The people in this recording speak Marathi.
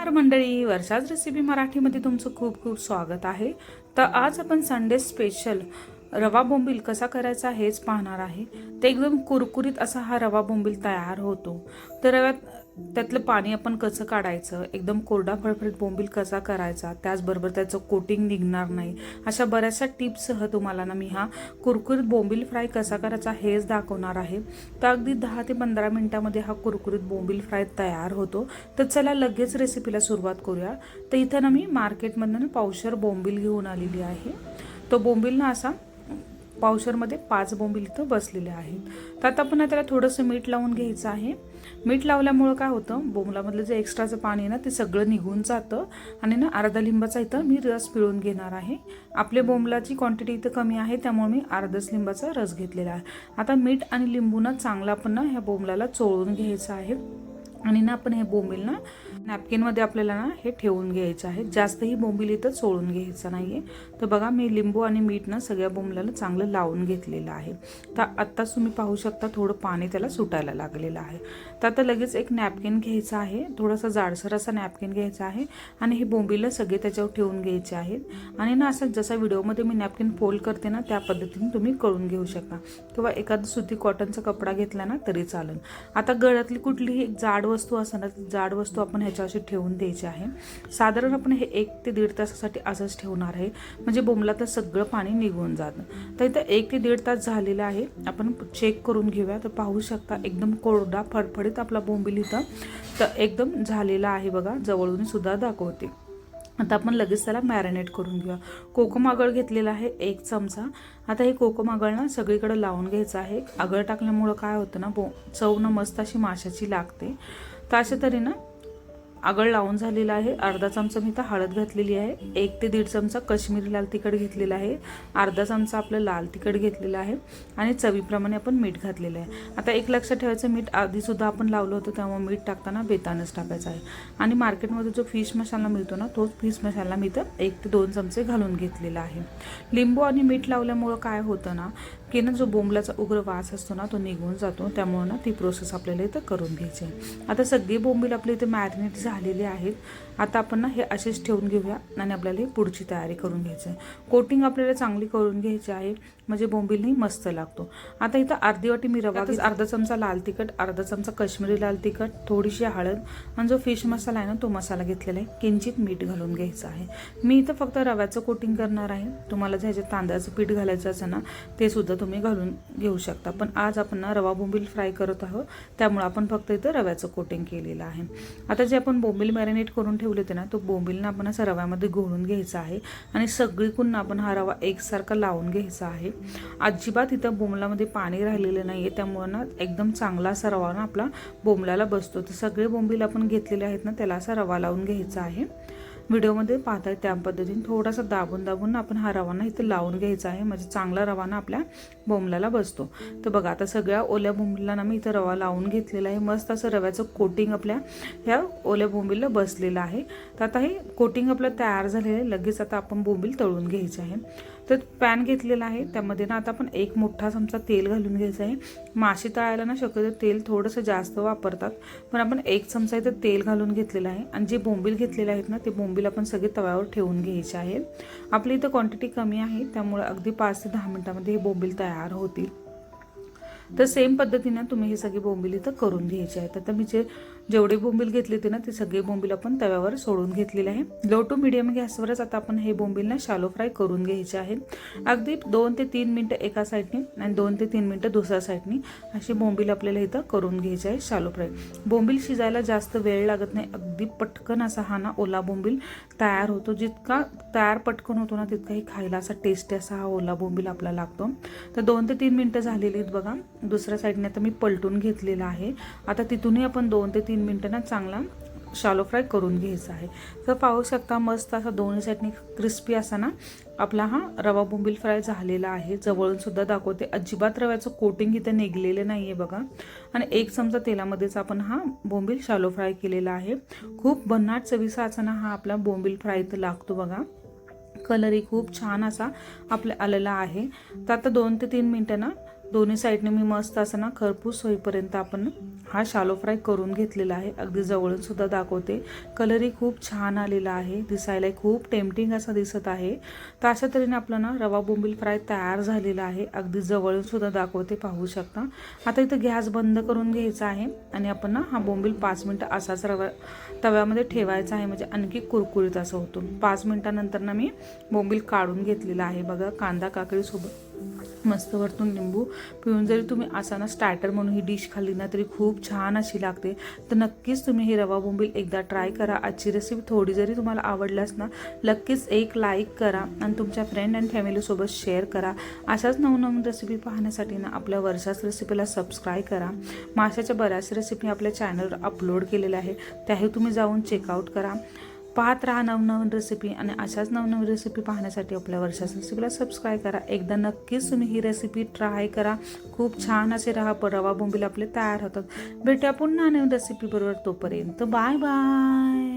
नमस्कार मंडळी. वर्षाज रेसिपी मराठीमध्ये तुमचं खूप खूप स्वागत आहे. तर आज आपण संडे स्पेशल रवा बोंबील कसा करायचा हेच पाहणार आहे. ते एकदम कुरकुरीत असा हा रवा बोंबील तयार होतो. तर रव्यात त्यातलं पाणी आपण कसं काढायचं? एकदम कोरडा फळफळीत बोंबील कसा करायचा? त्याचबरोबर त्याचं कोटिंग निघणार नाही. अशा बऱ्याचशा टिप्ससह तुम्हाला ना मी हा कुरकुरीत बोंबील फ्राय कसा करायचा हेच दाखवणार आहे. तर अगदी दहा ते पंधरा मिनटामध्ये हा कुरकुरीत बोंबील फ्राय तयार होतो. तर चला लगेच रेसिपीला सुरुवात करूया. तर इथं ना मी मार्केटमधनं पावशर बोंबील घेऊन आलेली आहे. तो बोंबील ना असा पावशरमध्ये पाच बोंबील इथं बसलेले आहेत. तर आता पुन्हा त्याला थोडंसं मीठ लावून घ्यायचं आहे. मीठ लावल्यामुळं काय होतं? बोंबलामधलं जे एक्स्ट्राचं पाणी आहे ना ते सगळं निघून जातं आणि ना अर्धा लिंबाचा इथं मी रस पिळून घेणार आहे. आपल्या बोंबलाची क्वांटिटी इथं कमी आहे त्यामुळे मी अर्धाच लिंबाचा रस घेतलेला आहे. आता मीठ आणि लिंबूनं चांगला पण ना ह्या बोंबलाला चोळून घ्यायचं आहे. आणि ना आपण हे बोंबील ना नॅपकिनमध्ये आपल्याला ना हे ठेवून घ्यायचं आहे. जास्तही बोंबील इथं चोळून घ्यायचं नाही आहे तर बघा मी लिंबू आणि मीठ ना सगळ्या बोंबल्याला चांगलं लावून घेतलेलं आहे. तर आत्ताच तुम्ही पाहू शकता थोडं पाणी त्याला सुटायला लागलेलं आहे. तर आता लगेच एक नॅपकिन घ्यायचं आहे. थोडासा जाडसर असा नॅपकिन घ्यायचा आहे आणि हे बोंबीला सगळे त्याच्यावर ठेवून घ्यायचे आहेत. आणि ना असं जसा व्हिडिओमध्ये मी नॅपकिन फोल्ड करते ना त्या पद्धतीने तुम्ही करून घेऊ शकता. किंवा एखादा सुती कॉटनचा कपडा घेतला ना तरी चालेल. आता गळ्यातली कुठलीही एक जाड वस्तू असेल ना जाड वस्तू आपण ह्याच्या अशी ठेवून द्यायची आहे. साधारण आपण हे एक ते दीड तासासाठी असंच ठेवणार आहे. म्हणजे बोंबलातलं सगळं पाणी निघून जातं. तर इथं एक ते दीड तास झालेला आहे. आपण चेक करून घेऊया. तर पाहू शकता एकदम कोरडा फडफडीत आपला बोंबील इथं. तर एकदम झालेला आहे बघा. जवळून सुद्धा दाखवते. आता आपण लगेच त्याला मॅरिनेट करून घेऊया. कोकम आगळ घेतलेला आहे एक चमचा. आता हे कोकम आगळ ना सगळीकडे लावून घ्यायचं आहे. आगळ टाकल्यामुळं काय होतं ना बो चव ना मस्त अशी माशाची लागते. तर अशा तऱ्हेनं आगळ लावून झालेला आहे. अर्धा चमचा मी तर हळद घातलेली आहे. एक ते दीड चमचा कश्मीरी लाल तिखट घेतलेला आहे. अर्धा चमचा आपलं लाल तिखट घेतलेलं आहे आणि चवीप्रमाणे आपण मीठ घातलेलं आहे. आता एक लक्षात ठेवायचं मीठ आधीसुद्धा आपण लावलं होतं त्यामुळे मीठ टाकताना बेतानच टाकायचं आहे. आणि मार्केटमध्ये जो फिश मसाला मिळतो ना तोच फिश मसाला मी तर एक ते दोन चमचे घालून घेतलेला आहे. लिंबू आणि मीठ लावल्यामुळं काय होतं ना की ना जो बोंबलाचा उग्र वास असतो ना तो निघून जातो. त्यामुळं ना ती प्रोसेस आपल्याला इथं करून घ्यायची आहे. आता सगळी बोंबील आपल्या इथे मॅरिनेट झालेले आहेत. आता आपण ना हे असेच ठेवून घेऊया आणि आपल्याला ही पुढची तयारी करून घ्यायची आहे. कोटिंग आपल्याला चांगली करून घ्यायची आहे. म्हणजे बोंबीलही मस्त लागतो. आता इथं अर्धी वाटी मी रवा. अर्धा चमचा लाल तिखट अर्धा चमचा कश्मीरी लाल तिखट थोडीशी हळद आणि जो फिश मसाला आहे ना तो मसाला घेतलेला आहे. किंचित मीठ घालून घ्यायचं आहे. मी इथं फक्त रव्याचं कोटिंग करणार आहे. तुम्हाला जे ह्याच्यात तांदळाचं पीठ घालायचं असेल ना ते सुद्धा तुम्ही घालून घेऊ शकता. पण आज आपण रवा बोंबील फ्राय करत आहोत. त्यामुळे आपण फक्त इथं रव्याचं कोटिंग केलेलं आहे. आता जे आपण बोंबील मॅरिनेट करून ठेवले होते ना तो बोंबीलनं आपण असं रव्यामध्ये घोळून घ्यायचा आहे. आणि सगळीकडून आपण हा रवा एकसारखा लावून घ्यायचा आहे. अजिबात इथं बोंबलामध्ये पाणी राहिलेलं नाही आहे त्यामुळं ना एकदम चांगला असा रवा ना आपला बोंबलाला बसतो. तर सगळे बोंबील आपण घेतलेले आहेत ना त्याला असा रवा लावून घ्यायचा आहे. व्हिडिओमध्ये पाहताय त्या पद्धतीने. थोडासा दाबून दाबून आपण हा रवाना इथे लावून घ्यायचा आहे. म्हणजे चांगला रवाना आपल्या बोंबलाला बसतो. तर बघा आता सगळ्या ओल्या बोंबीला ना मी इथं रवा लावून घेतलेला आहे. मस्त असं रव्याचं कोटिंग आपल्या ह्या ओल्या बोंबीला बसलेलं आहे. तर आता हे कोटिंग आपलं तयार झालेलं आहे. लगेच आता आपण बोंबील तळून घ्यायचे आहे. तर पॅन घेतलेला आहे. त्यामध्ये ना आता आपण एक मोठा चमचा तेल घालून घ्यायचं आहे. मासे तळायला ना शक्यतो तेल थोडंसं जास्त वापरतात. पण आपण एक चमचा इथं तेल घालून घेतलेलं आहे. आणि जे बोंबील घेतलेले आहेत ना ते बोंबील आपण सगळे तव्यावर ठेवून घ्यायचे आहे आपली इथं क्वांटिटी कमी आहे त्यामुळे अगदी पाच ते दहा मिनटामध्ये हे बोंबील तयार होतील. तर सेम पद्धतीनं तुम्ही हे सगळी बोंबील इथं करून घ्यायची आहे. तर आता मी जे जेवढे बोंबील घेतले होते ना ते सगळे बोंबील आपण तव्यावर सोडून घेतलेले आहे. लो टू मिडियम गॅसवरच आता आपण हे बोंबील ना शालो फ्राय करून घ्यायचे आहे. अगदी दोन ते तीन मिनटं एका साईडनी आणि दोन ते तीन मिनटं दुसऱ्या साईडनी अशी बोंबील आपल्याला इथं करून घ्यायचे आहे शालो फ्राय बोंबील शिजायला जास्त वेळ लागत नाही. अगदी पटकन असा हा ना ओला बोंबील तयार होतो. जितका तयार पटकन होतो ना तितकाही खायला असा टेस्टी असा हा ओला बोंबील आपला लागतो. तर दोन ते तीन मिनटं झालेली आहेत बघा. दुसऱ्या साईडने आता मी पलटून घेतलेला आहे. आता तिथूनही आपण दोन ते तीन मिनटं ना चांगला शालो फ्राय करून घ्यायचा आहे. तर पाहू शकता मस्त असा दोन्ही साईडने क्रिस्पी असा ना आपला हा रवा बोंबील फ्राय झालेला आहे. जवळून सुद्धा दाखवते. अजिबात रव्याचं कोटिंग इथं निघलेलं नाही आहे बघा. आणि एक चमचा तेलामध्येच आपण हा बोंबील शालो फ्राय केलेला आहे. खूप भन्नाट चवीचा असा ना हा आपला बोंबील फ्राय इथं लागतो बघा. कलरही खूप छान असा आपल्या आलेला आहे. तर आता दोन ते तीन मिनटं ना दोन्ही साईडने मी मस्त असं ना खरपूस होईपर्यंत आपण हा शालो फ्राय करून घेतलेला आहे. अगदी जवळून सुद्धा दाखवते. कलरही खूप छान आलेला आहे. दिसायलाही खूप टेम्पटिंग असा दिसत आहे. तर अशा तऱ्हेने आपला ना रवा बोंबील फ्राय तयार झालेला आहे. अगदी जवळून सुद्धा दाखवते. पाहू शकता. आता इथं गॅस बंद करून घ्यायचा आहे आणि आपण ना हा बोंबील पाच मिनटं असाच रवा तव्यामध्ये ठेवायचा आहे. म्हणजे आणखी कुरकुरीत असं होतो. पाच मिनटानंतर ना मी बोंबील काढून घेतलेला आहे. बघा कांदा काकडीसोबत मस्त वरतून लिंबू पिऊन जरी तुम्ही असा ना स्टार्टर म्हणून ही डिश खाल्ली ना तरी खूप छान अशी लागते. तर नक्कीच तुम्ही ही रवा बोंबील एकदा ट्राय करा. आजची रेसिपी थोडी जरी तुम्हाला आवडल्यास ना नक्कीच एक लाईक करा आणि तुमच्या फ्रेंड अँड फॅमिलीसोबत शेअर करा. अशाच नवनवीन रेसिपी पाहण्यासाठी ना आपल्या वर्षाच रेसिपीला सबस्क्राईब करा. माशाच्या बऱ्याच रेसिपी आपल्या चॅनलवर अपलोड केलेल्या आहे त्याही तुम्ही जाऊन चेकआउट करा. पाहत राहा नवनवीन रेसिपी आणि अशाच नवनवीन रेसिपी पाहण्यासाठी आपल्या वर्षाच रेसिपीला सबस्क्राईब करा. एकदा नक्कीच तुम्ही ही रेसिपी ट्राय करा. खूप छान असे राहा रवा बोंबील आपले तयार होतात. भेटूया पुन्हा नवीन रेसिपी बरोबर तोपर्यंत. Bye bye